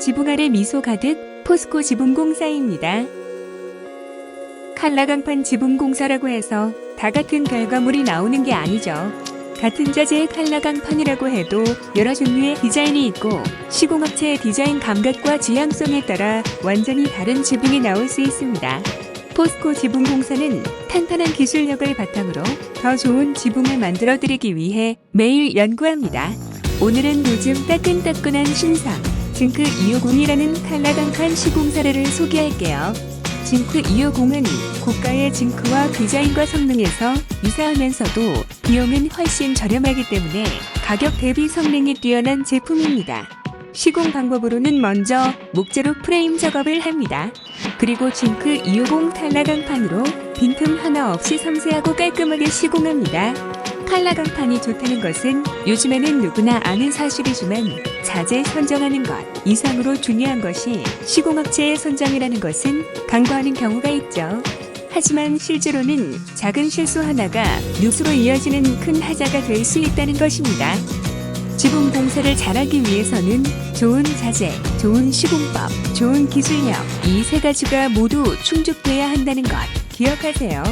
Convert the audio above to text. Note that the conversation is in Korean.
지붕 아래 미소 가득 포스코 지붕공사입니다. 칼라강판 지붕공사라고 해서 다 같은 결과물이 나오는 게 아니죠. 같은 자재의 칼라강판이라고 해도 여러 종류의 디자인이 있고 시공업체의 디자인 감각과 지향성에 따라 완전히 다른 지붕이 나올 수 있습니다. 포스코 지붕공사는 탄탄한 기술력을 바탕으로 더 좋은 지붕을 만들어 드리기 위해 매일 연구합니다. 오늘은 요즘 따끈따끈한 신상 징크 250이라는 칼라강판 시공 사례를 소개할게요. 징크 250은 고가의 징크와 디자인과 성능에서 유사하면서도 비용은 훨씬 저렴하기 때문에 가격 대비 성능이 뛰어난 제품입니다. 시공 방법으로는 먼저 목재로 프레임 작업을 합니다. 그리고 징크 250 탈라강판으로 빈틈 하나 없이 섬세하고 깔끔하게 시공합니다. 칼라강판이 좋다는 것은 요즘에는 누구나 아는 사실이지만 자재 선정하는 것 이상으로 중요한 것이 시공업체의 선정이라는 것은 간과하는 경우가 있죠. 하지만 실제로는 작은 실수 하나가 누수로 이어지는 큰 하자가 될 수 있다는 것입니다. 지붕 공사를 잘하기 위해서는 좋은 자재, 좋은 시공법, 좋은 기술력 이 세 가지가 모두 충족돼야 한다는 것 기억하세요.